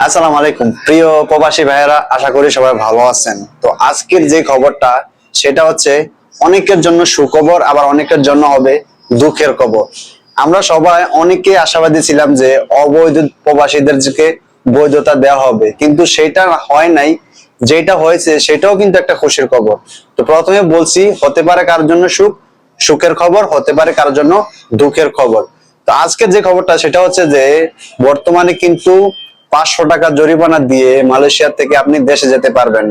আসসালামু আলাইকুম। প্রিয় প্রবাসী ভাইয়েরা, আশা করি সবাই ভালো আছেন। তো আজকের যে খবরটা, সেটা হচ্ছে অনেকের জন্য সুখবর, আবার অনেকের জন্য হবে দুঃখের খবর। আমরা সবাই অনেকে আশাবাদী ছিলাম যে অবৈধ প্রবাসীদেরকে বৈধতা দেওয়া হবে, কিন্তু সেটা হয় নাই। যেটা হয়েছে, সেটাও কিন্তু একটা খুশির খবর। তো প্রথমে বলছি, হতে পারে কার জন্য সুখ? সুখের খবর, হতে পারে কার জন্য দুঃখের খবর। তো আজকের যে খবরটা, সেটা হচ্ছে যে, বর্তমানে কিন্তু পাঁচশো টাকা জরিমানা দিয়ে মালয়েশিয়া থেকে আপনি দেশে যেতে পারবেন।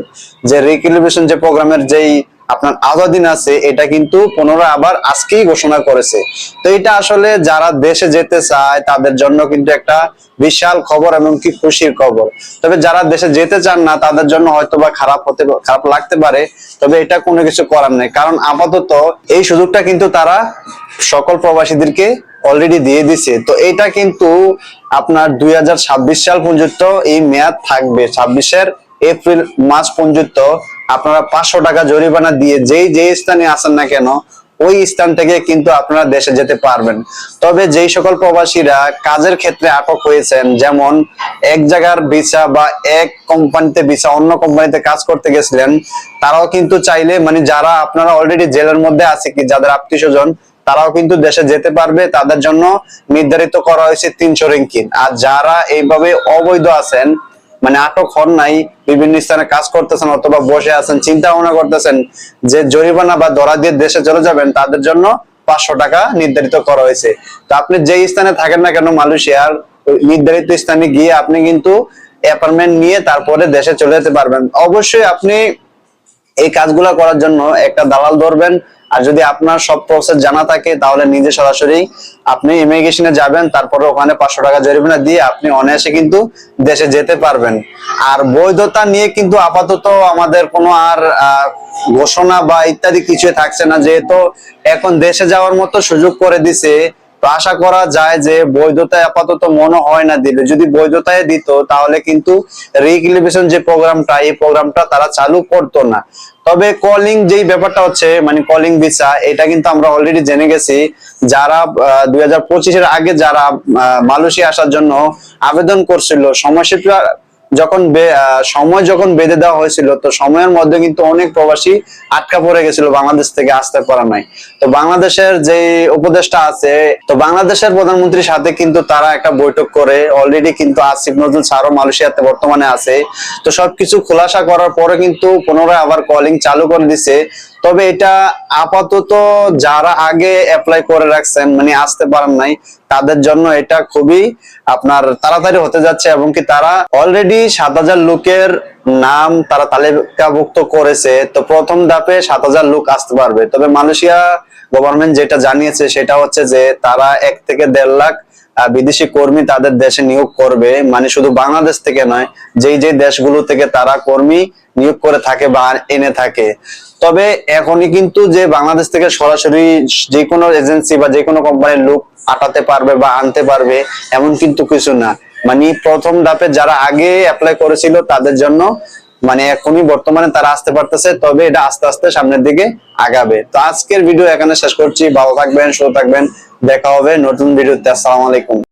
যে রিক্রিলিভেশন যে প্রোগ্রামের যেই আপনার আজাদিন আছে, এটা কিন্তু পুনরায় আবার আজকেই ঘোষণা করেছে। তো এটা আসলে যারা দেশে যেতে চায়, তাদের জন্য কিন্তু একটা বিশাল খবর এবং কি খুশির খবর। তবে যারা দেশে যেতে চান না, তাদের জন্য হয়তো বা খারাপ হতে, খারাপ লাগতে পারে। তবে এটা কোনো কিছু করার নেই। কারণ আপাতত এই সুযোগটা কিন্তু তারা সকল প্রবাসীদেরকে অলরেডি দিয়ে দিছে। তো এটা কিন্তু আপনার দুই সাল পর্যন্ত এই মেয়াদ থাকবে। ছাব্বিশের এপ্রিল মাস পর্যন্ত আপনারা পাঁচশো টাকা জরিমানা দিয়ে যেই যে স্থানে আসেন না কেন, ওই স্থান থেকে কিন্তু আপনারা দেশে যেতে পারবেন। তবে যেই সকল প্রবাসীরা কাজের ক্ষেত্রে আটক হয়েছেন, যেমন এক জায়গার ভিসা বা এক কোম্পানিতে ভিসা, অন্য কোম্পানিতে কাজ করতে গেছিলেন, তারাও কিন্তু চাইলে মানে যারা আপনারা অলরেডি জেলের মধ্যে আছে কি, যাদের আত্মীয় স্বজন তারাও কিন্তু দেশে যেতে পারবে। তাদের জন্য নির্ধারিত করা হয়েছে তিনশো রিঙ্কিন আর যারা এইভাবে অবৈধ আছেন মানে আটক হন নাই, বিভিন্ন স্থানে কাজ করতেছেন অথবা বসে আছেন, চিন্তা ভাবনা করতেছেন যে জরিমানা বা দরা দিয়ে দেশে চলে যাবেন, তাদের জন্য পাঁচশো টাকা নির্ধারিত করা হয়েছে। তো আপনি যেই স্থানে থাকেন না কেন, মালয়েশিয়ার নির্ধারিত স্থানে গিয়ে আপনি কিন্তু অ্যাপার্টমেন্ট নিয়ে তারপরে দেশে চলে যেতে পারবেন। অবশ্যই আপনি এই কাজগুলো করার জন্য একটা দালাল ধরবেন আর যদি আপনার সব প্রসেস জানা থাকে, তাহলে নিজে সরাসরি আপনি ইমিগ্রেশনে যাবেন, তারপরে ওখানে পাঁচশো টাকা জরিমানা দিয়ে আপনি অনায়াসে কিন্তু দেশে যেতে পারবেন। আর বৈধতা নিয়ে কিন্তু আপাতত আমাদের কোনো আর ঘোষণা বা ইত্যাদি কিছু থাকছে না, যেহেতু এখন দেশে যাওয়ার মতো সুযোগ করে দিছে তো আশা করা যায় যে বৈধতা আপাতত মনে হয় না দিলে যদি বৈধতায় দিত, তাহলে কিন্তু রিক্লিভেশন যে প্রোগ্রামটা, এই প্রোগ্রামটা তারা চালু করতো না। তবে কলিং যেই ব্যাপারটা হচ্ছে মানে কলিং ভিসা এটা কিন্তু আমরা অলরেডি জেনে গেছি। যারা দুই পঁচিশের আগে যারা মালয়েশিয়া আসার জন্য আবেদন করছিল সময়সীমা যখন সময় যখন বেঁধে দেওয়া হয়েছিল, তো সময়ের মধ্যে কিন্তু অনেক প্রবাসী আটকা পড়ে গেছিল বাংলাদেশ থেকে আসতে পারা নাই। তো বাংলাদেশের যে উপদেষ্টা আছে, তো বাংলাদেশের প্রধানমন্ত্রীর সাথে কিন্তু তারা একটা বৈঠক করে। অলরেডি কিন্তু আসিফ নজরুল স্যারও মালয়েশিয়াতে বর্তমানে আছে। তো সবকিছু খোলাসা করার পরে কিন্তু পুনরায় আবার কলিং চালু করে দিছে। তবে এটা আপাতত যারা আগে অ্যাপ্লাই করে রাখছেন মানে আসতে পারেন নাই, তাদের জন্য এটা খুবই আপনার তাড়াতাড়ি হতে যাচ্ছে এবং কি তারা অলরেডি সাত হাজার লোকের নাম তারা তালিকাভুক্ত করেছে। তো প্রথম ধাপে সাত হাজার লোক আসতে পারবে। তবে মালয়েশিয়া গভর্নমেন্ট যেটা জানিয়েছে সেটা হচ্ছে যে তারা এক থেকে দেড় লাখ বিদেশি কর্মী তাদের দেশে নিয়োগ করবে। মানে শুধু বাংলাদেশ থেকে নয়, যেই যে দেশগুলো থেকে তারা কর্মী নিয়োগ করে থাকে বা এনে থাকে। তবে এখনই কিন্তু যে বাংলাদেশ থেকে সরাসরি যে কোনো এজেন্সি বা যে কোনো কোম্পানির লোক আটাতে পারবে বা আনতে পারবে, এমন কিন্তু কিছু না। মানে প্রথম ধাপে যারা আগে অ্যাপ্লাই করেছিল তাদের জন্য মানে এখনই বর্তমানে তারা আসতে পারতেছে, তবে এটা আস্তে আস্তে সামনের দিকে আগাবে। তো আজকের ভিডিও এখানে শেষ করছি। ভালো থাকবেন, সুস্থ থাকবেন। দেখা হবে নতুন ভিডিওতে আসসালামু আলাইকুম।